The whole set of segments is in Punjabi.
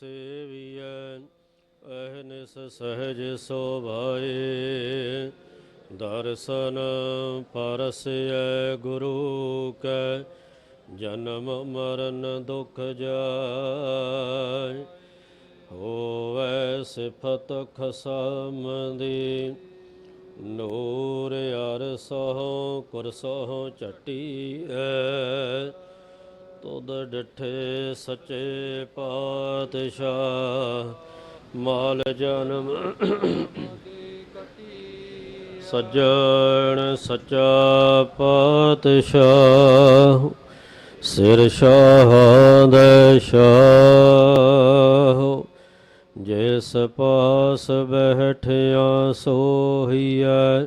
ਸੇਵੀਐ ਅਹਨਿਸ ਸਹਜ ਸੋਭਾਏ। ਦਰਸ਼ਨ ਪਰਸੈ ਗੁਰੂ ਕੈ, ਜਨਮ ਮਰਨ ਦੁਖ ਜਾਇ ਹੋਵੈ ਸਿਫਤ ਖਸਮ ਦੀ ਨੂਰ ਅਰ ਸਹੁ ਚਟੀ ਚਟੀਐ। ਤੁਧ ਡਿਠੇ ਸੱਚੇ ਪਾਤਸ਼ਾਹ। ਮਾਲ ਜਨਮ ਸੱਜਣ ਸੱਚਾ ਪਾਤਸ਼ਾਹ। ਸਿਰ ਸ਼ਾਹ ਸ਼ਾਹ। ਜਿਸ ਪਾਸ ਬੈਠਿਆ ਸੋਹੀਐ,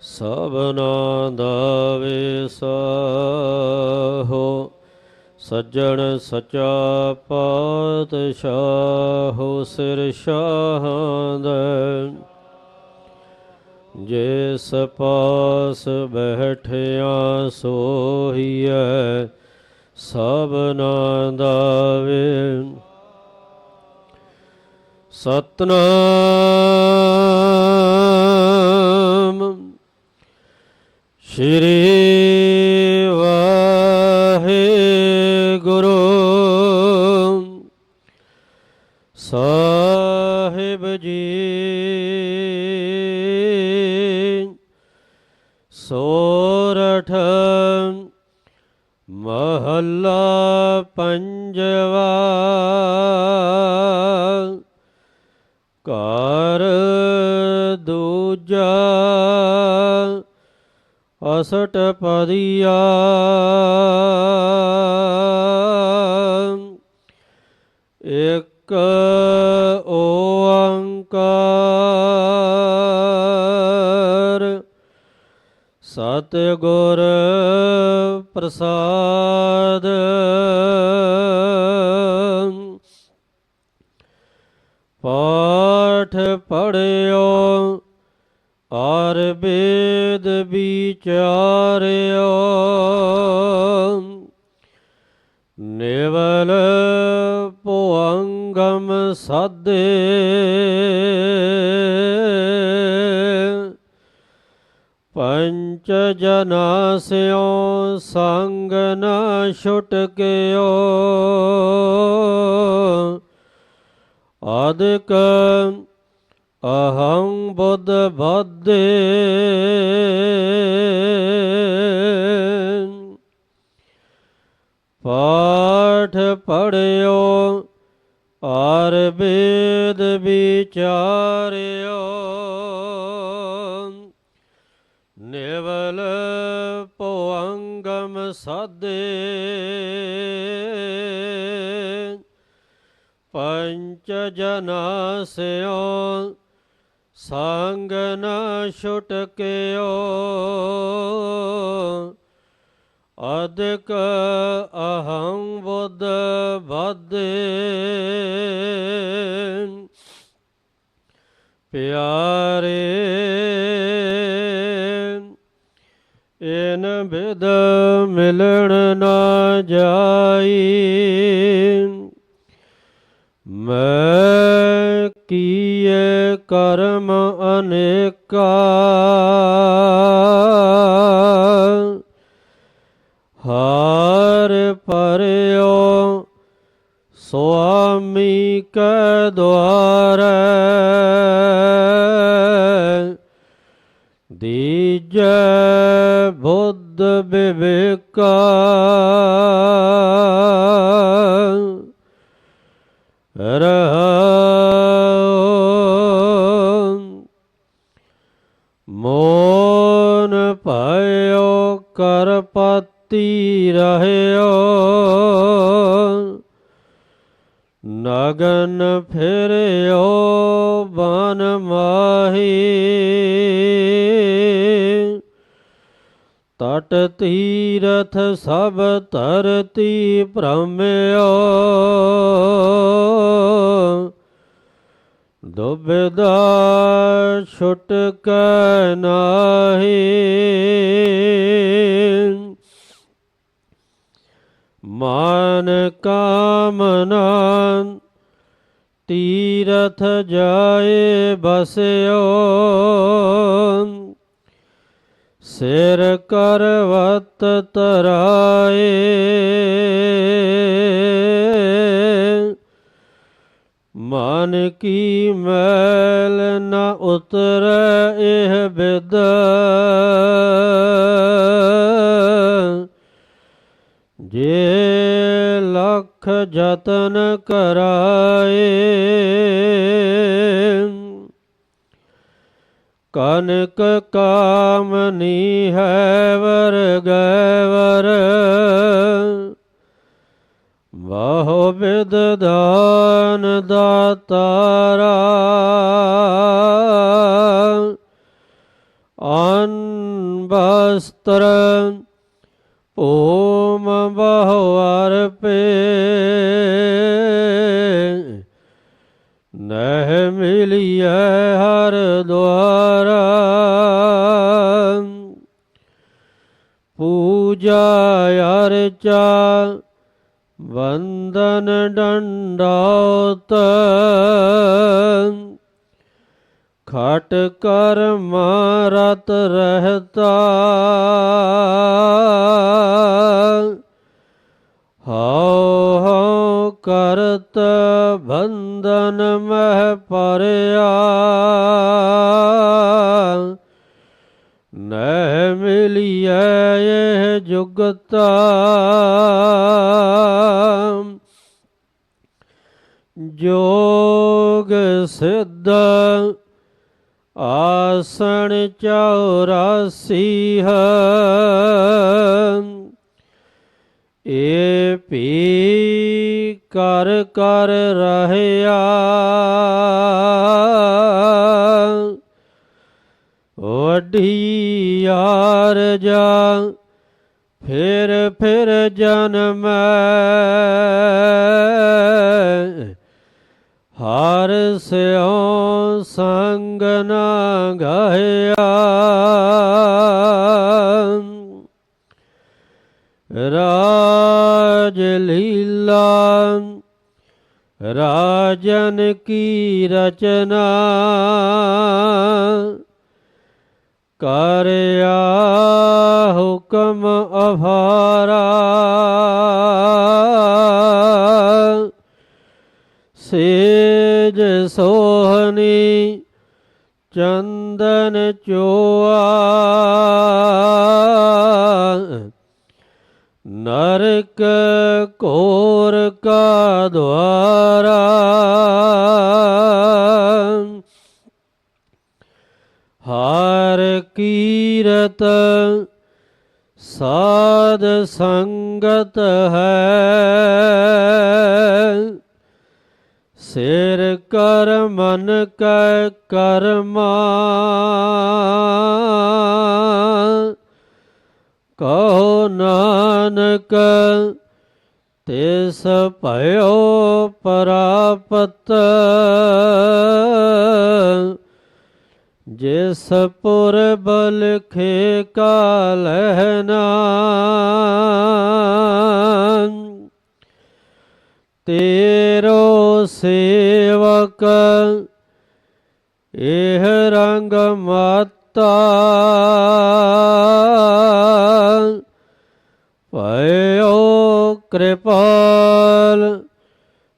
ਸਭਨਾ ਦਾ ਵਿਸਾਹੋ ਸੱਜਣ ਸਚਾ ਪਾਤਸ਼ਾਹ ਸਿਰ ਸ਼ਾਹਦ। ਜਿਸ ਪਾਸ ਬੈਠਿਆ ਸੋਹੀਐ ਸਭਨਾ ਦਾ ਵੇ ਸਤਨਾਮ। ਸ਼੍ਰੀ ਘਰ ਦੂਜਾ ਅਸਟ ਪਦੀਆ ਇੱਕ ਓੰਕਾਰ ਸਤ ਗੁਰ ਪ੍ਰਸਾਦ ਪਾਠ ਪੜਿਓ ਆਰ ਬੇਦ ਵਿਚਾਰਿਓ ਨਿਵਲ ਪੁਅੰਗਮ ਸਦੇ। ਪੰਚ ਜਨਾ ਸਿਓ ਸੰਗ ਨਾ ਛੁਟਕਿਓ ਆਦਿਕ ਅਹੰ ਬੁੱਧ ਬਾਦੇ ਪਾਠ ਪੜਿਓ ਆਰ ਬੇਦ ਵਿਚਾਰਿਓ। ਨਿਵਲ ਪੁਅੰਗਮ ਸਾਦੇ। ਪੰਚ ਜਨਾ ਸਿਓ ਸੰਗ ਨ ਛੁਟਕਿਓ ਅਦਕ ਅਹੰ ਬੁੱਧ ਬਾਦੇ ਪਿਆਰੇ ਇਨ ਬਿਦ ਮਿਲਣ ਨਾ ਜਾਈ। ਕਰਮ ਅਨੇਕਾ ਹਾਰ ਪਰਿਓ ਸੁਆਮੀ ਕੈ ਦੁਆਰੈ। ਦੀਜੈ ਬੁੱਧ ਵਿਵੇਕਾ। ਕਰਪਤੀ ਰਹਿਓ। ਨਗਨ ਫਿਰਿਓ ਬਨ ਮਾਹੀ। ਤਟ ਤੀਰਥ ਸਭ ਧਰਤੀ ਭ੍ਰਮਿਓ। ਦੁਬਿਦਾ ਛੁਟਕ ਨਾਹੀ ਮਾਨ ਕਾਮਨਾ ਤੀਰਥ ਜਾਏ ਬਸਿਓ ਸਿਰ ਕਰਵਤ ਤਰਾਏ ਮਨ ਕੀ ਮੈਲ ਨ ਉਤਰੈ ਇਹ ਬਿਦ। ਜੇ ਲੱਖ ਜਤਨ ਕਰਾਏ, ਕਨਕ ਕਾਮਨੀ ਹੈ ਵਰ ਗੈਵਰ ਵਾਹੋ ਬਿਦ ਦਾਨ ਦਾਤਾਰਾ ਅਨ ਬਸਤਰ ਓਮ ਬਹੁ ਅਰਪੇ। ਨਹਿ ਮਿਲਿਐ ਹਰ ਦੁਆਰਾ। ਪੂਜਾ ਅਰਚਾ ਵੰਦਨ ਡੰਡਾਉਤ ਖਟ ਕਰ ਮਾਰਤ ਰਹਤਾ ਹਉ ਹਉ ਕਰਤ ਬੰਧਨ ਮਹਿ ਪਰਿਆ ਨਹਿ ਮਿਲਿਐ ਇਹ ਜੁਗਤਾ ਜੋਗ ਸਿੱਧ ਆਸਣ ਚੌਰਾਸੀ ਹੈ ਏ ਪੀ ਕਰ ਕਰ ਰਹਿਆ ਵਢੀ ਜਾ, ਫਿਰ ਫਿਰ ਜਨਮ ਹਰ ਸਿਉ ਸੰਗ ਨਾ ਗਾਇਆ ਰਾਜ ਲੀਲਾ, ਰਾਜਨ ਕੀ ਰਚਨਾ? ਕਰਿਆ ਹੁਕਮ ਅਭਾਰਾ ਸੇਜ ਸੋਹਣੀ ਚੰਦਨ ਚੋਆ। ਨਰਕ ਕੋਰ ਕਾ ਦੁਆਰਾ ਹਰ ਕੀਰਤ ਸਾਧ ਸੰਗਤ ਹੈ। ਸਿਰ ਕਰ ਮਨ ਕੈ ਕਰਮਾ ਕਹੋ ਨਾਨਕ ਤਿਸ ਭਇਓ ਪ੍ਰਾਪਤ। ਜਿਸ ਪੁਰ ਬਲਖੇ ਕਾ ਲਹਿਨਾ ਤੇਰੋ ਸੇਵਕ ਇਹ ਰੰਗ ਮਾਤਾ ਭਇਓ ਕਿਰਪਾਲ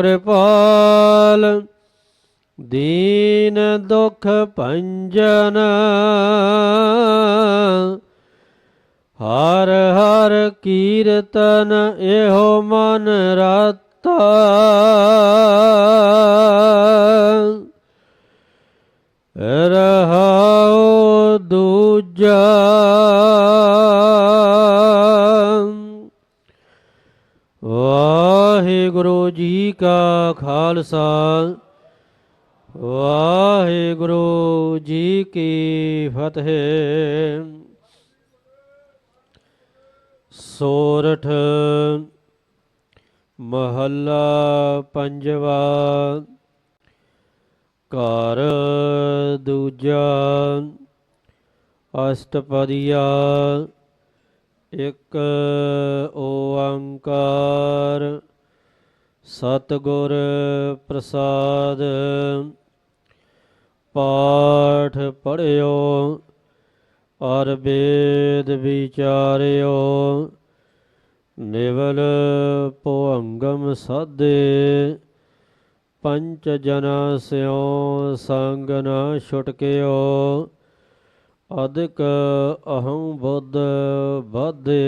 ਕਿਰਪਾਲ ਦੀਨ ਦੁਖ ਭੰਜਨ ਹਰ ਹਰ ਕੀਰਤਨ ਇਹੋ ਮਨ ਰਤਾ। ਰਹਾਉ ਦੂਜਾ ਵਾਹਿਗੁਰੂ ਜੀ ਕਾ ਖਾਲਸਾ। ਵਾਹਿਗੁਰੂ ਜੀ ਕੀ ਫਤਿਹ। ਸੋਰਠ ਮਹੱਲਾ ਪੰਜਵਾ। ਘਰ ਦੂਜਾ। ਅਸ਼ਟਪਦੀਆ। ਇੱਕ ਓੰਕਾਰ ਸਤਿਗੁਰ ਪ੍ਰਸਾਦ ਪਾਠ ਪੜਿਓ ਅਰ ਵੇਦ ਵਿਚਾਰਿਓ, ਨਿਵਲ ਭੁਅੰਗਮ ਸਾਧੇ ਪੰਚ ਜਨਾ ਸਿਓ ਸੰਗ ਨਾ ਛੁਟਕਿਓ ਅਦਿਕ ਅਹੰ ਬੁੱਧ ਬਾਧੇ।